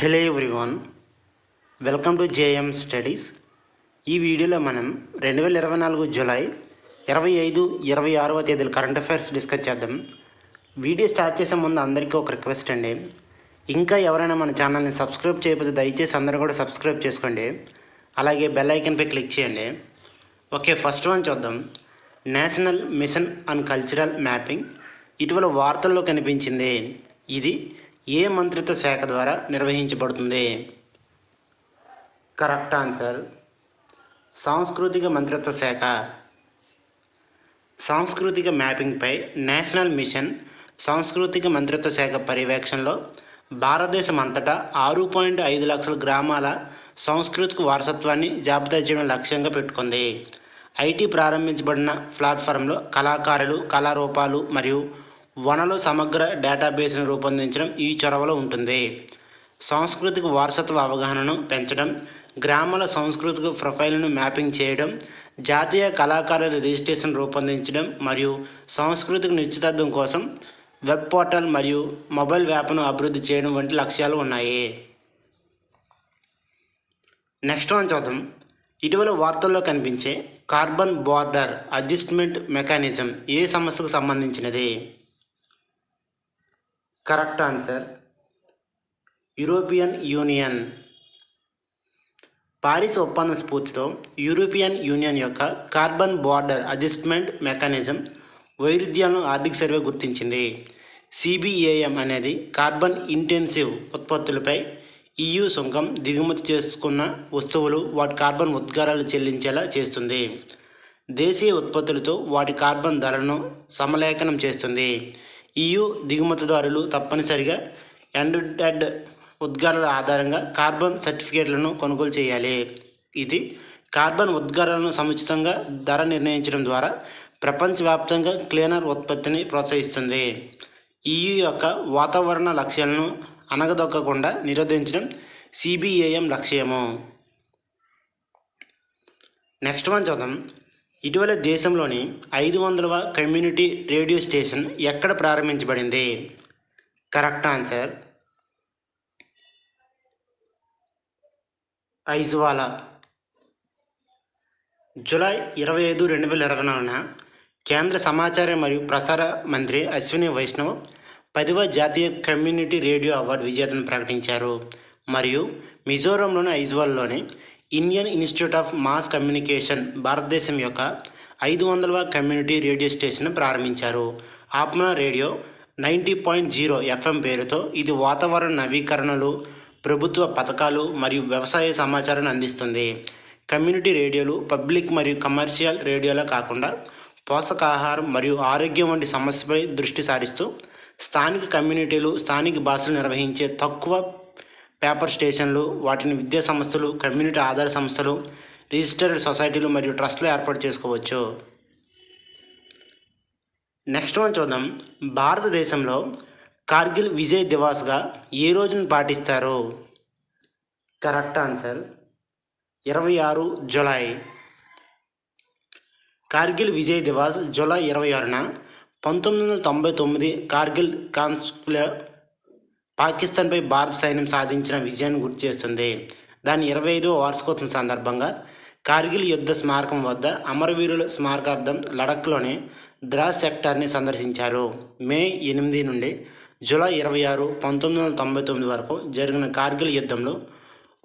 Hello everyone welcome to JM studies ఈ వీడియోలో మనం రెండు వేల ఇరవై నాలుగు జూలై ఇరవై ఐదు ఇరవై ఆరవ తేదీల కరెంట్ అఫైర్స్ డిస్కస్ చేద్దాం. వీడియో స్టార్ట్ చేసే ముందు అందరికీ ఒక రిక్వెస్ట్ అండి. ఇంకా ఎవరైనా మన ఛానల్ని సబ్స్క్రైబ్ చేయకపోతే దయచేసి అందరూ కూడా సబ్స్క్రైబ్ చేసుకోండి. అలాగే బెల్ ఐకన్పై క్లిక్ చేయండి. ఓకే ఫస్ట్ వన్ చూద్దాం. National mission on cultural mapping ఇటీవల వార్తల్లో కనిపించింది ఇది ఏ మంత్రిత్వ శాఖ ద్వారా నిర్వహించబడుతుంది? Correct answer. సాంస్కృతిక మంత్రిత్వ శాఖ. సాంస్కృతిక మ్యాపింగ్పై నేషనల్ మిషన్ సాంస్కృతిక మంత్రిత్వ శాఖ పర్యవేక్షణలో భారతదేశం అంతటా ఆరు పాయింట్ ఐదు లక్షల గ్రామాల సాంస్కృతిక వారసత్వాన్ని జాబితా చేయడం లక్ష్యంగా పెట్టుకుంది. ఐటీ ప్రారంభించబడిన ప్లాట్ఫారంలో కళాకారులు కళారూపాలు మరియు వనలు సమగ్ర డేటాబేస్ను రూపొందించడం ఈ చొరవలో ఉంటుంది. సాంస్కృతిక వారసత్వ అవగాహనను పెంచడం గ్రామాల సాంస్కృతిక ప్రొఫైల్ను మ్యాపింగ్ చేయడం జాతీయ కళాకారుల రిజిస్ట్రేషన్ రూపొందించడం మరియు సాంస్కృతిక నిశ్చితార్థం కోసం వెబ్ పోర్టల్ మరియు మొబైల్ యాప్ను అభివృద్ధి చేయడం వంటి లక్ష్యాలు ఉన్నాయి. నెక్స్ట్ వన్ చూద్దాం. ఇటీవల వార్తల్లో కనిపించే కార్బన్ బార్డర్ అడ్జస్ట్మెంట్ మెకానిజం ఏ సంస్థకు సంబంధించినది? Correct answer. European union. Paris ఒప్పందం స్ఫూర్తితో యూరోపియన్ యూనియన్ యొక్క కార్బన్ బార్డర్ అడ్జస్ట్మెంట్ మెకానిజం వైరుధ్యాలను ఆర్థిక సర్వే గుర్తించింది. సిబిఏఎం అనేది కార్బన్ ఇంటెన్సివ్ ఉత్పత్తులపై EU సుంకం దిగుమతి చేసుకున్న వస్తువులు వాటి కార్బన్ ఉద్గారాలు చెల్లించేలా చేస్తుంది. దేశీయ ఉత్పత్తులతో వాటి కార్బన్ ధరను సమలేఖనం చేస్తుంది. ఈయు దిగుమతిదారులు తప్పనిసరిగా ఎండెడ్ డెడ్ ఉద్గారాల ఆధారంగా కార్బన్ సర్టిఫికేట్లను కొనుగోలు చేయాలి. ఇది కార్బన్ ఉద్గారాలను సముచితంగా ధర నిర్ణయించడం ద్వారా ప్రపంచవ్యాప్తంగా క్లీనర్ ఉత్పత్తిని ప్రోత్సహిస్తుంది. ఈయు యొక్క వాతావరణ లక్ష్యాలను అనగదొక్కకుండా నిరోధించడం సిబిఏఎం లక్ష్యము. నెక్స్ట్ వన్ చూద్దాం. ఇటీవల దేశంలోని ఐదు వందలవ కమ్యూనిటీ రేడియో స్టేషన్ ఎక్కడ ప్రారంభించబడింది? Correct answer. ఐజ్వాలా. జూలై ఇరవై ఐదు రెండు వేల ఇరవై నాలుగున కేంద్ర సమాచార మరియు ప్రసార మంత్రి అశ్విని వైష్ణవ్ పదివ జాతీయ కమ్యూనిటీ రేడియో అవార్డు విజేతను ప్రకటించారు. మరియు మిజోరంలోని ఐజ్వాల్లోని Indian institute of mass communication భారతదేశం యొక్క ఐదు వందలవ కమ్యూనిటీ రేడియో స్టేషన్ ప్రారంభించారు. Apna radio ninety point zero FM పేరుతో ఇది వాతావరణ నవీకరణలు ప్రభుత్వ పథకాలు మరియు వ్యవసాయ సమాచారాన్ని అందిస్తుంది. కమ్యూనిటీ రేడియోలు పబ్లిక్ మరియు కమర్షియల్ రేడియోలా కాకుండా పోషకాహారం మరియు ఆరోగ్యం వంటి సమస్యపై దృష్టి సారిస్తూ స్థానిక కమ్యూనిటీలు స్థానిక భాషలు నిర్వహించే తక్కువ పేపర్ స్టేషన్లు వాటిని విద్యా సంస్థలు కమ్యూనిటీ ఆధార సంస్థలు రిజిస్టర్డ్ సొసైటీలు మరియు ట్రస్ట్లు ఏర్పాటు చేసుకోవచ్చు. నెక్స్ట్ మనం చూద్దాం. భారతదేశంలో కార్గిల్ విజయ్ దివాస్గా ఏ రోజును పాటిస్తారు? కరెక్ట్ ఆన్సర్ ఇరవై ఆరు జులై. కార్గిల్ విజయ్ దివాస్ జూలై ఇరవై ఆరున పంతొమ్మిది వందల తొంభై తొమ్మిది కార్గిల్ కాన్స్కుల పాకిస్తాన్పై భారత సైన్యం సాధించిన విజయాన్ని గుర్తు చేస్తుంది దాని ఇరవై ఐదో వార్షికోత్సవం సందర్భంగా కార్గిల్ యుద్ధ స్మారకం వద్ద అమరవీరుల స్మారకార్థం లడఖ్లోని ద్రాస్ సెక్టార్ని సందర్శించారు. మే ఎనిమిది నుండి జూలై ఇరవై ఆరు పంతొమ్మిది వందల తొంభై తొమ్మిది వరకు జరిగిన కార్గిల్ యుద్ధంలో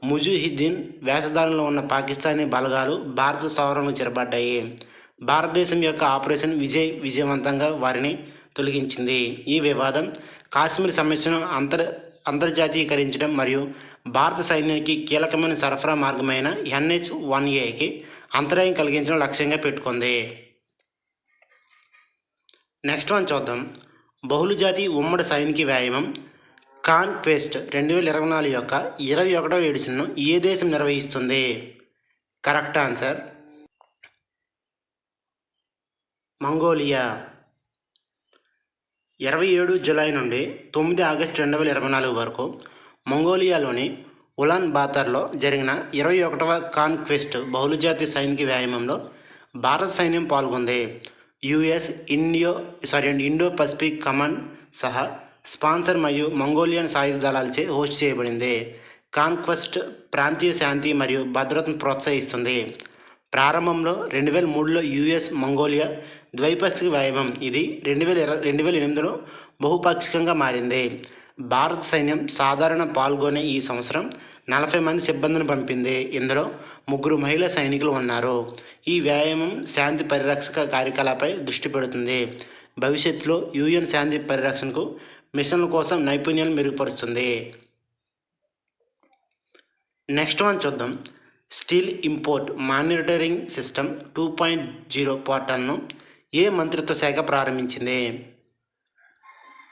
ముజుహిద్దీన్ వేషధారణలో ఉన్న పాకిస్తానీ బలగాలు భారత సౌరంలో చేరబడ్డాయి. భారతదేశం యొక్క ఆపరేషన్ విజయ్ విజయవంతంగా వారిని తొలగించింది. ఈ వివాదం కాశ్మీర్ సమస్యను అంతర్ అంతర్జాతీయకరించడం మరియు భారత సైన్యానికి కీలకమైన సరఫరా మార్గమైన ఎన్హెచ్ వన్ ఏకి అంతరాయం కలిగించడం లక్ష్యంగా పెట్టుకుంది. నెక్స్ట్ వన్ చూద్దాం. బహుళజాతి ఉమ్మడి సైనిక వ్యాయామం. కాన్ క్వెస్ట్ రెండు వేల ఇరవై నాలుగు యొక్క ఇరవై ఒకటవ ఎడిషన్ను ఏ దేశం నిర్వహిస్తుంది? Correct answer. మంగోలియా. ఇరవై ఏడు జూలై నుండి తొమ్మిది ఆగస్టు రెండు వేల ఇరవై నాలుగు వరకు మంగోలియాలోని ఉలాన్ బాతర్లో జరిగిన ఇరవై ఒకటవ కాన్క్వెస్ట్ బహుళజాతి సైనిక వ్యాయామంలో భారత సైన్యం పాల్గొంది. యుఎస్ ఇండియో సారీ అండి ఇండో పసిఫిక్ కమాండ్ సహా స్పాన్సర్ మరియు మంగోలియన్ సాయుధ దళాలచే హోస్ట్ చేయబడింది. కాన్క్వెస్ట్ ప్రాంతీయ శాంతి మరియు భద్రతను ప్రోత్సహిస్తుంది. ప్రారంభంలో రెండు వేల మూడులో యుఎస్ మంగోలియా ద్వైపాక్షిక వ్యాయామం ఇది రెండు వేల ఇరవై రెండు వేల ఎనిమిదిలో బహుపాక్షికంగా మారింది. భారత సైన్యం సాధారణ పాల్గొనే ఈ సంవత్సరం నలభై మంది సిబ్బందిని పంపింది. ఇందులో ముగ్గురు మహిళా సైనికులు ఉన్నారు. ఈ వ్యాయామం శాంతి పరిరక్షక కార్యకలాపై దృష్టి పెడుతుంది. భవిష్యత్తులో యుఎన్ శాంతి పరిరక్షణకు మిషన్ల కోసం నైపుణ్యాలు మెరుగుపరుస్తుంది. నెక్స్ట్ వన్ చూద్దాం. Steel import monitoring system two point zero పోర్టల్ను ఏ మంత్రిత్వ శాఖ ప్రారంభించింది?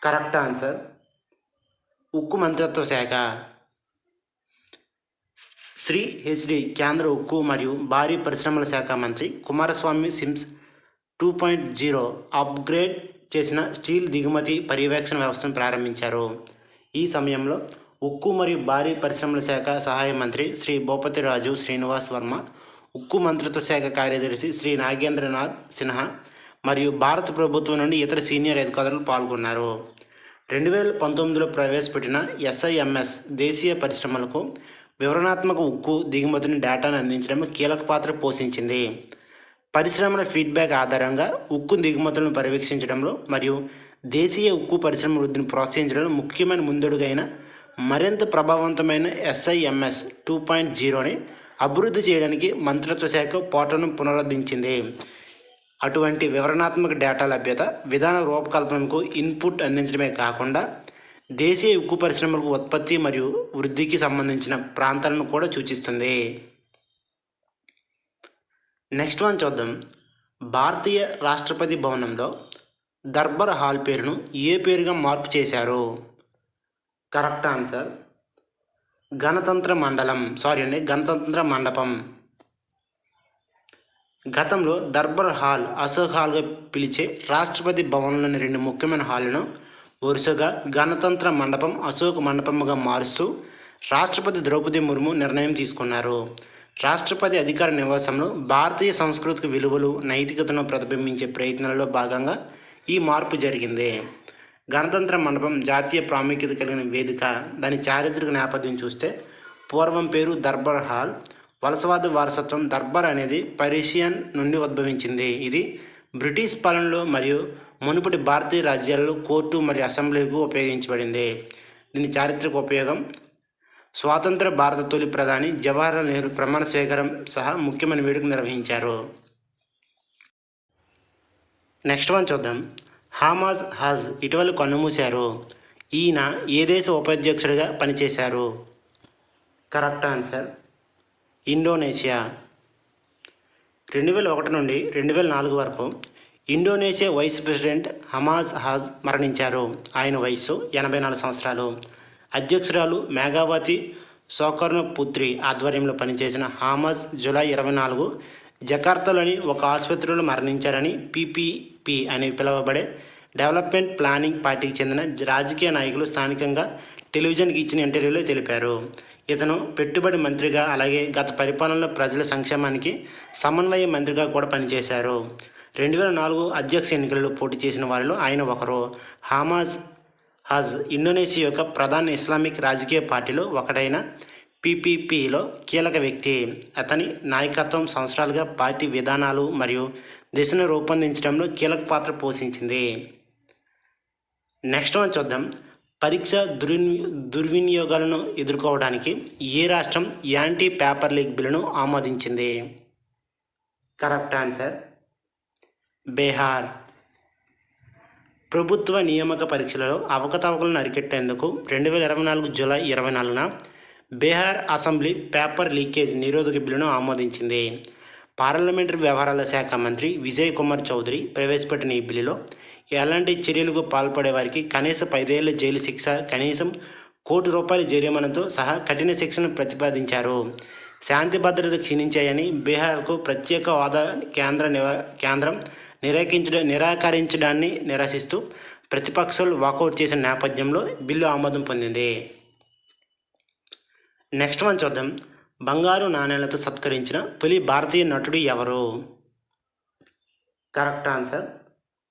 Correct answer. ఉక్కు మంత్రిత్వ శాఖ. శ్రీ హెచ్డి కేంద్ర ఉక్కు మరియు భారీ పరిశ్రమల శాఖ మంత్రి Kumaraswamy SIMS two point zero upgrade చేసిన స్టీల్ దిగుమతి పర్యవేక్షణ వ్యవస్థను ప్రారంభించారు. ఈ సమయంలో ఉక్కు మరియు భారీ పరిశ్రమల శాఖ సహాయ మంత్రి శ్రీ భూపతిరాజు శ్రీనివాస్ వర్మ ఉక్కు మంత్రిత్వ శాఖ కార్యదర్శి శ్రీ నాగేంద్రనాథ్ సిన్హా మరియు భారత ప్రభుత్వం నుండి ఇతర సీనియర్ అధికారులు పాల్గొన్నారు. రెండు వేల పంతొమ్మిదిలో ప్రవేశపెట్టిన ఎస్ఐఎంఎస్ దేశీయ పరిశ్రమలకు వివరణాత్మక ఉక్కు దిగుమతిని డేటాను అందించడంలో కీలక పాత్ర పోషించింది. పరిశ్రమల ఫీడ్బ్యాక్ ఆధారంగా ఉక్కు దిగుమతులను పర్యవేక్షించడంలో మరియు దేశీయ ఉక్కు పరిశ్రమ వృద్ధిని ప్రోత్సహించడంలో ముఖ్యమైన ముందడుగైన మరింత ప్రభావవంతమైన ఎస్ఐఎంఎస్ టూ పాయింట్ జీరోని అభివృద్ధి చేయడానికి మంత్రిత్వ శాఖ పోర్టల్ను పునరుద్ధరించింది. అటువంటి వివరణాత్మక డేటా లభ్యత విధాన రూపకల్పనకు ఇన్పుట్ అందించడమే కాకుండా దేశీయ ఉక్కు పరిశ్రమలకు ఉత్పత్తి మరియు వృద్ధికి సంబంధించిన ప్రాంతాలను కూడా సూచిస్తుంది. నెక్స్ట్ వన్ చూద్దాం. భారతీయ రాష్ట్రపతి భవనంలో దర్బార్ హాల్ పేరును ఏ పేరుగా మార్పు చేశారు? కరెక్ట్ ఆన్సర్ గణతంత్ర మండలం సారీ అండి గణతంత్ర మండపం. గతంలో దర్బార్ హాల్ అశోక్ హాల్గా పిలిచే రాష్ట్రపతి భవన్లోని రెండు ముఖ్యమైన హాళ్ళను వరుసగా గణతంత్ర మండపం అశోక్ మండపంగా మారుస్తూ రాష్ట్రపతి ద్రౌపది ముర్ము నిర్ణయం తీసుకున్నారు. రాష్ట్రపతి అధికార నివాసంలో భారతీయ సంస్కృతికి విలువలు నైతికతను ప్రతిబింబించే ప్రయత్నాలలో భాగంగా ఈ మార్పు జరిగింది. గణతంత్ర మండపం జాతీయ ప్రాముఖ్యత కలిగిన వేదిక దాని చారిత్రక నేపథ్యం చూస్తే పూర్వం పేరు దర్బార్ హాల్ వలసవాద వారసత్వం దర్బార్ అనేది పర్షియన్ నుండి ఉద్భవించింది. ఇది బ్రిటిష్ పాలనలో మరియు మునుపటి భారతీయ రాజ్యాల్లో కోర్టు మరియు అసెంబ్లీకు ఉపయోగించబడింది. దీని చారిత్రక ఉపయోగం స్వాతంత్ర భారత తొలి ప్రధాని జవహర్లాల్ నెహ్రూ ప్రమాణ స్వీకారం సహా ముఖ్యమైన వేడుక నిర్వహించారు. నెక్స్ట్ వన్ చూద్దాం. హామాజ్ హాజ్ ఇటీవల కన్నుమూశారు. ఈయన ఏ దేశ ఉపాధ్యక్షుడిగా పనిచేశారు? Correct answer Indonesia. రెండు వేల ఒకటి నుండి రెండు వేల నాలుగు వరకు Indonesia vice president Hamzah Haz మరణించారు. ఆయన వయసు ఎనభై నాలుగు సంవత్సరాలు. అధ్యక్షురాలు మేఘావతి సోకర్ణ పుత్రి ఆధ్వర్యంలో పనిచేసిన హామజ్ జూలై ఇరవై నాలుగు జకార్తాలోని ఒక ఆసుపత్రిలో మరణించారని పీపీపీ అని పిలువబడే డెవలప్మెంట్ ప్లానింగ్ పార్టీకి చెందిన రాజకీయ నాయకులు స్థానికంగా టెలివిజన్కి ఇచ్చిన ఇంటర్వ్యూలో తెలిపారు. ఇతను పెట్టుబడి మంత్రిగా అలాగే గత పరిపాలనలో ప్రజల సంక్షేమానికి సమన్వయ మంత్రిగా కూడా పనిచేశారు. రెండు వేల నాలుగు అధ్యక్ష ఎన్నికలలో పోటీ చేసిన వారిలో ఆయన ఒకరు. హామాజ్ హజ్ ఇండోనేషియా యొక్క ప్రధాన ఇస్లామిక్ రాజకీయ పార్టీలో ఒకటైన పీపీపీలో కీలక వ్యక్తి. అతని నాయకత్వం సంవత్సరాలుగా పార్టీ విధానాలు మరియు దిశను రూపొందించడంలో కీలక పాత్ర పోషించింది. నెక్స్ట్ వన్ చూద్దాం. పరీక్ష దుర్వి దుర్వినియోగాలను ఎదుర్కోవడానికి ఏ రాష్ట్రం యాంటీ పేపర్ లీక్ బిల్లును ఆమోదించింది? Correct answer Bihar. ప్రభుత్వ నియామక పరీక్షలలో అవకతవకలను అరికెట్టేందుకు రెండు వేల ఇరవై నాలుగు జూలై ఇరవై నాలుగున బీహార్ అసెంబ్లీ పేపర్ లీకేజ్ నిరోధక బిల్లును ఆమోదించింది. పార్లమెంటరీ వ్యవహారాల శాఖ మంత్రి విజయ్ కుమార్ చౌదరి ప్రవేశపెట్టిన ఈ బిల్లులో ఎలాంటి చర్యలకు పాల్పడే వారికి కనీస పైదేళ్ళ జైలు శిక్ష కనీసం కోటి రూపాయల జరిమానాతో సహా కఠిన శిక్షను ప్రతిపాదించారు. శాంతి భద్రత క్షీణించాయని బీహార్కు ప్రత్యేక హోదా కేంద్ర నివా కేంద్రం నిరాకరించడం నిరాకరించడాన్ని నిరసిస్తూ ప్రతిపక్షాలు వాకౌట్ చేసిన నేపథ్యంలో బిల్లు ఆమోదం పొందింది. నెక్స్ట్ మనం చూద్దాం. బంగారు నాణేలతో సత్కరించిన తొలి భారతీయ నటుడు ఎవరు? Correct answer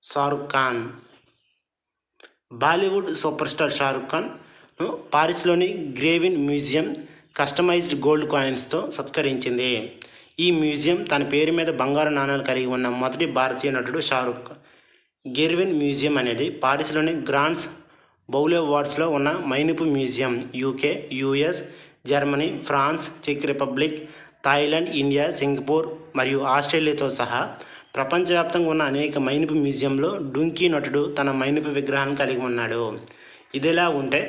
Shahrukh Khan Bollywood super star Shahrukh Khan పారిస్లోని Grevin museum customized gold కాయిన్స్తో సత్కరించింది. ఈ మ్యూజియం తన పేరు మీద బంగారు నాణాలు కలిగి ఉన్న మొదటి భారతీయ నటుడు షారుఖ్ గిర్విన్ మ్యూజియం అనేది పారిస్లోని గ్రాండ్స్ బౌలే వార్డ్స్లో ఉన్న మైనుపు museum UK US Germany France check Republic Thailand India Singapore మరియు ఆస్ట్రేలియాతో సహా ప్రపంచవ్యాప్తంగా ఉన్న అనేక మైనుపు మ్యూజియంలో డుంకీ నటుడు తన మైనుపు విగ్రహాన్ని కలిగి ఉన్నాడు. ఇదిలా ఉంటే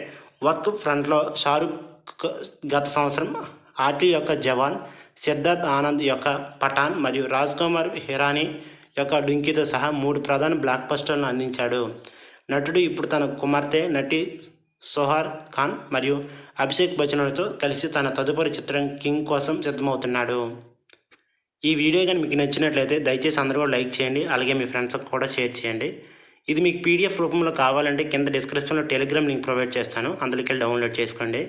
వర్క్ ఫ్రంట్లో షారుఖ్ గత సంవత్సరం ఆర్టీ యొక్క జవాన్ సిద్ధార్థ్ ఆనంద్ యొక్క పఠాన్ మరియు రాజ్ కుమార్ హిరానీ యొక్క డుంకీతో సహా మూడు ప్రధాన బ్లాక్ బస్టర్లను అందించాడు. నటుడు ఇప్పుడు తన కుమార్తె నటి సోహార్ ఖాన్ మరియు అభిషేక్ బచ్చన్లతో కలిసి తన తదుపరి చిత్రం కింగ్ కోసం సిద్ధమవుతున్నాడు. ఈ వీడియో కానీ మీకు నచ్చినట్లయితే దయచేసి అందరూ కూడా లైక్ చేయండి అలాగే మీ ఫ్రెండ్స్కి కూడా షేర్ చేయండి. ఇది మీకు పీడిఎఫ్ రూపంలో కావాలంటే కింద డిస్క్రిప్షన్లో టెలిగ్రామ్ లింక్ ప్రొవైడ్ చేస్తాను. అందులోకి వెళ్ళి డౌన్లోడ్ చేసుకోండి.